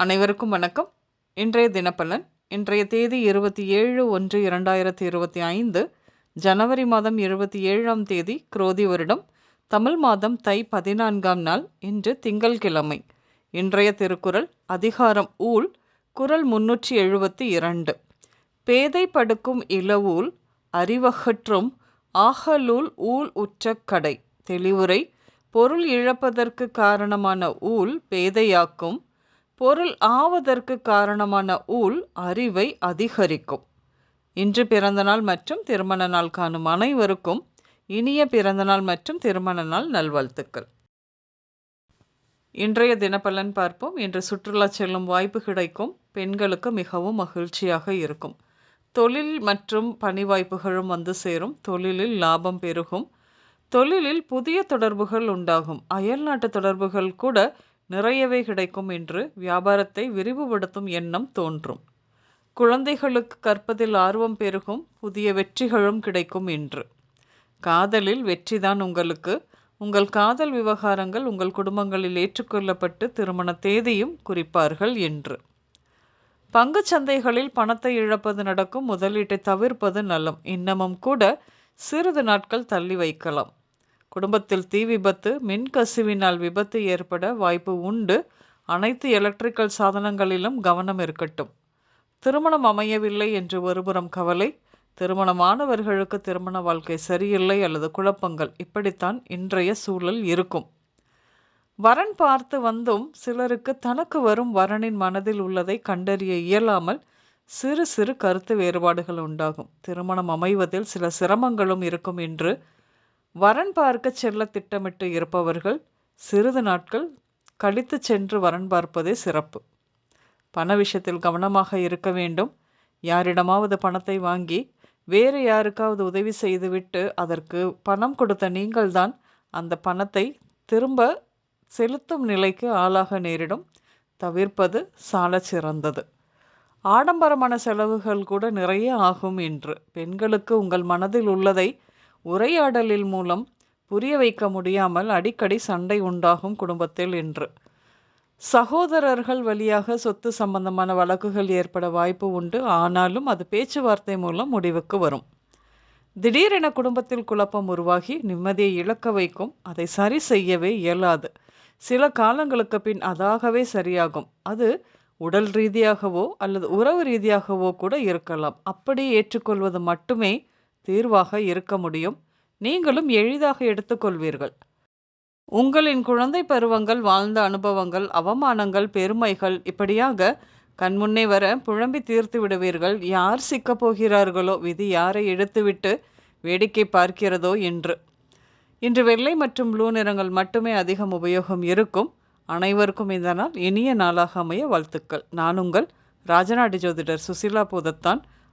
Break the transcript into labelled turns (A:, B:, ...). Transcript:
A: அனைவருக்கும் வணக்கம். இன்றைய தினப்பலன் இன்றைய தேதி இருபத்தி ஏழு ஒன்று இரண்டாயிரத்தி இருபத்தி ஐந்து ஜனவரி மாதம் இருபத்தி ஏழாம் தேதி குரோதி வருடம் தமிழ் மாதம் தை பதினான்காம் நாள் இன்று திங்கள்கிழமை. இன்றைய திருக்குறள் அதிகாரம் ஊழ் குரல் முன்னூற்றி எழுபத்தி இரண்டு. பேதை படுக்கும் இளவூல் அறிவகற்றும் ஆகலூல் ஊழ் உற்ற கடை. தெளிவுரை பொருள் இழப்பதற்கு காரணமான ஊழ் பேதையாக்கும் பொருள் ஆவதற்கு காரணமான ஊழ் அறிவை அதிகரிக்கும். இன்று பிறந்தநாள் மற்றும் திருமண நாள் காணும் அனைவருக்கும் இனிய பிறந்தநாள் மற்றும் திருமண நாள் நல்வாழ்த்துக்கள். இன்றைய தினப்பலன் பார்ப்போம். இன்று சுற்றுலா செல்லும் வாய்ப்பு கிடைக்கும். பெண்களுக்கு மிகவும் மகிழ்ச்சியாக இருக்கும். தொழில் மற்றும் பணி வாய்ப்புகளும் வந்து சேரும். தொழிலில் லாபம் பெருகும். தொழிலில் புதிய தொடர்புகள் உண்டாகும். அயல்நாட்டு தொடர்புகள் கூட நிறையவே கிடைக்கும் என்று வியாபாரத்தை விரிவுபடுத்தும் எண்ணம் தோன்றும். குழந்தைகளுக்கு கற்பதில் ஆர்வம் பெருகும் புதிய வெற்றிகளும் கிடைக்கும் என்று. காதலில் வெற்றிதான் உங்களுக்கு. உங்கள் காதல் விவகாரங்கள் உங்கள் குடும்பங்களில் ஏற்றுக்கொள்ளப்பட்டு திருமண தேதியும் குறிப்பார்கள் என்று. பங்கு சந்தைகளில் பணத்தை இழப்பது நடக்கும் முதலீட்டை தவிர்ப்பது நலம் இன்னமும் கூட சிறிது நாட்கள் தள்ளி வைக்கலாம். குடும்பத்தில் தீ விபத்து மின்கசிவினால் விபத்து ஏற்பட வாய்ப்பு உண்டு. அனைத்து எலக்ட்ரிக்கல் சாதனங்களிலும் கவனம் இருக்கட்டும். திருமணம் அமையவில்லை என்று ஒருபுறம் கவலை. திருமணமானவர்களுக்கு திருமண வாழ்க்கை சரியில்லை அல்லது குழப்பங்கள். இப்படித்தான் இன்றைய சூழல் இருக்கும். வரன் பார்த்து வந்தும் சிலருக்கு தனக்கு வரும் வரனின் மனதில் உள்ளதை கண்டறிய இயலாமல் சிறு சிறு கருத்து வேறுபாடுகள் உண்டாகும். திருமணம் அமைவதில் சில சிரமங்களும் இருக்கும் என்று வரன் பார்க்க செல்ல திட்டமிட்டு இருப்பவர்கள் சிறிது நாட்கள் கழித்து சென்று வரன் பார்ப்பதே சிறப்பு. பண விஷயத்தில் கவனமாக இருக்க வேண்டும். யாரிடமாவது பணத்தை வாங்கி வேறு யாருக்காவது உதவி செய்துவிட்டு அதற்கு பணம் கொடுத்த நீங்கள்தான் அந்த பணத்தை திரும்ப செலுத்தும் நிலைக்கு ஆளாக நேரிடும். தவிர்ப்பது சால சிறந்தது. ஆடம்பரமான செலவுகள் கூட நிறைய ஆகும் என்று பெண்களுக்கு உங்கள் மனதில் உள்ளதை உரையாடலில் மூலம் புரிய வைக்க முடியாமல் அடிக்கடி சண்டை உண்டாகும் குடும்பத்தில் என்று சகோதரர்கள் வழியாக சொத்து சம்பந்தமான வழக்குகள் ஏற்பட வாய்ப்பு உண்டு. ஆனாலும் அது பேச்சுவார்த்தை மூலம் முடிவுக்கு வரும். திடீரென குடும்பத்தில் குழப்பம் உருவாகி நிம்மதியை இழக்க வைக்கும். அதை சரி செய்யவே இயலாது. சில காலங்களுக்கு பின் அதாகவே சரியாகும். அது உடல் ரீதியாகவோ அல்லது உறவு ரீதியாகவோ கூட இருக்கலாம். அப்படி ஏற்றுக்கொள்வது மட்டுமே தீர்வாக இருக்க முடியும். நீங்களும் எளிதாக எடுத்துக்கொள்வீர்கள். உங்களின் குழந்தை பருவங்கள் வாழ்ந்த அனுபவங்கள் அவமானங்கள் பெருமைகள் இப்படியாக கண்முன்னே வர புழம்பி தீர்த்து விடுவீர்கள். யார் சிக்கப் போகிறார்களோ விதி யாரை எடுத்துவிட்டு வேடிக்கை பார்க்கிறதோ என்று இன்று வெள்ளை மற்றும் ப்ளூ நிறங்கள் மட்டுமே அதிகம் உபயோகம் இருக்கும். அனைவருக்கும் இந்த நாள் இனிய நாளாக அமைய வாழ்த்துக்கள். நான் உங்கள் ராஜநாடி ஜோதிடர் சுசிலா பூதத்தான்.